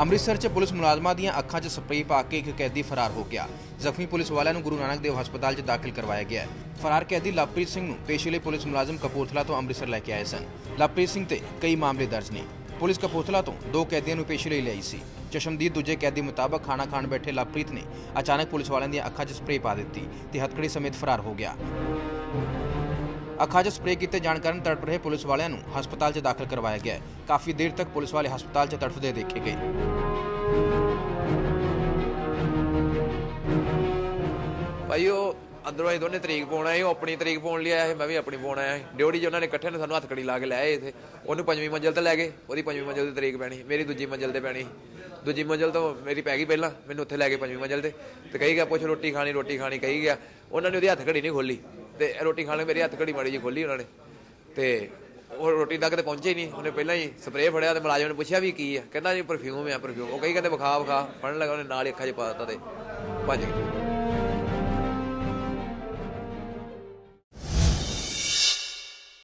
ਅੰਮ੍ਰਿਤਸਰ 'ਚ ਪੁਲਿਸ ਮੁਲਾਜ਼ਮਾਂ ਦੀਆਂ ਅੱਖਾਂ 'ਚ ਸਪਰੇਅ ਪਾ ਕੇ ਇੱਕ ਕੈਦੀ ਫਰਾਰ ਹੋ ਗਿਆ। ਜ਼ਖਮੀ ਪੁਲਿਸ ਵਾਲਿਆਂ ਨੂੰ ਗੁਰੂ ਨਾਨਕ ਦੇਵ ਹਸਪਤਾਲ 'ਚ ਦਾਖਲ ਕਰਵਾਇਆ ਗਿਆ ਫਰਾਰ ਕੈਦੀ ਲਵਪ੍ਰੀਤ ਸਿੰਘ ਨੂੰ ਪੇਸ਼ੇ ਲਈ ਪੁਲਿਸ ਮੁਲਾਜ਼ਮ ਕਪੂਰਥਲਾ ਤੋਂ ਅੰਮ੍ਰਿਤਸਰ ਲੈ ਕੇ ਆਏ ਸਨ। ਲਵਪ੍ਰੀਤ ਸਿੰਘ ਤੇ ਕਈ ਮਾਮਲੇ ਦਰਜ ਨੇ। ਪੁਲਿਸ ਕਪੂਰਥਲਾ ਤੋਂ ਦੋ ਕੈਦੀਆਂ ਨੂੰ ਪੇਸ਼ੇ ਲਈ ਲਿਆਈ ਸੀ। ਚਸ਼ਮਦੀਦ ਦੂਜੇ ਕੈਦੀ ਮੁਤਾਬਕ ਖਾਣਾ ਖਾਣ ਬੈਠੇ ਲਵਪ੍ਰੀਤ ਨੇ ਅਚਾਨਕ ਪੁਲਿਸ ਵਾਲਿਆਂ ਦੀਆਂ ਅੱਖਾਂ 'ਚ ਸਪਰੇਅ ਪਾ ਦਿੱਤੀ ਤੇ ਹੱਥਕੜੀ ਸਮੇਤ ਫਰਾਰ ਹੋ ਗਿਆ। ਅੱਖਾਂ 'ਚ ਸਪਰੇਅ ਕੀਤੇ ਜਾਣ ਕਾਰਨ ਤੜਪ ਰਹੇ ਪੁਲਿਸ ਵਾਲਿਆਂ ਨੂੰ ਹਸਪਤਾਲ 'ਚ ਦਾਖਲ ਕਰਵਾਇਆ ਗਿਆ ਕਾਫੀ ਦੇਰ ਤੱਕ ਪੁਲਿਸ ਵਾਲੇ ਹਸਪਤਾਲ 'ਚ ਤੜਫਦੇ ਦੇਖੇ ਗਏ। ਭਾਈ, ਉਹ ਅੰਦਰੋਂ ਅਸੀਂ ਦੋਨੇ ਤਰੀਕ ਪਾਉਣ ਆਏ, ਉਹ ਆਪਣੀ ਤਰੀਕ ਪਾਉਣ ਲਈ ਆਇਆ ਸੀ, ਮੈਂ ਵੀ ਆਪਣੀ ਪਾਉਣ ਆਇਆ ਸੀ। ਡਿਊਟੀ 'ਚ ਉਹਨਾਂ ਨੇ ਇਕੱਠੇ ਨੇ ਸਾਨੂੰ ਹੱਥਕੜੀ ਲਾ ਕੇ ਲੈ ਆਏ ਇੱਥੇ। ਉਹਨੂੰ ਪੰਜਵੀਂ ਮੰਜ਼ਲ ਤੇ ਲੈ ਗਏ, ਉਹਦੀ ਪੰਜਵੀਂ ਮੰਜ਼ਲ ਦੀ ਤਰੀਕ ਪੈਣੀ ਮੇਰੀ ਦੂਜੀ ਮੰਜ਼ਲ ਤੇ ਪੈਣੀ ਦੂਜੀ ਮੰਜ਼ਲ ਤੋਂ ਮੇਰੀ ਪੈ ਗਈ ਪਹਿਲਾਂ, ਮੈਨੂੰ ਉੱਥੇ ਲੈ ਕੇ ਪੰਜਵੀਂ ਮੰਜ਼ਲ ਤੇ। ਤੇ ਕਹੀ ਗਿਆ, ਪੁੱਛ ਰੋਟੀ ਖਾਣੀ ਰੋਟੀ ਖਾਣੀ, ਕਹੀ ਗਿਆ। ਉਹਨਾਂ ਨੇ ਉਹਦੀ ਹੱਥਕੜੀ ਨਹੀਂ ਖੋਲੀ ਤੇ ਰੋਟੀ ਖਾਣ ਲਈ ਮੇਰੀ ਹੱਥਕੜੀ ਮਾੜੀ ਜੀ ਖੋਲੀ ਉਹਨਾਂ ਨੇ। ਤੇ ਉਹ ਰੋਟੀ ਤੱਕ ਤੇ ਪਹੁੰਚੇ ਨਹੀਂ। ਉਹਨੇ ਪਹਿਲਾਂ ਹੀ ਸਪਰੇਅ ਫੜਿਆ ਤੇ ਮੁਲਾਜ਼ਮ ਨੇ ਪੁੱਛਿਆ ਵੀ ਕੀ ਆ। ਕਹਿੰਦਾ ਜੀ ਪਰਫਿਊਮ ਆ ਪਰਫਿਊਮ ਉਹ ਕਹੀ ਕਹਿੰਦੇ ਵਿਖਾ ਵਿਖਾ। ਫੜਨ ਲੱਗਾ, ਉਹਨੇ ਨਾਲ ਹੀ ਅੱਖਾਂ 'ਚ ਪਾ ਦਿੱਤਾ ਤੇ ਭੱਜ ਗਏ।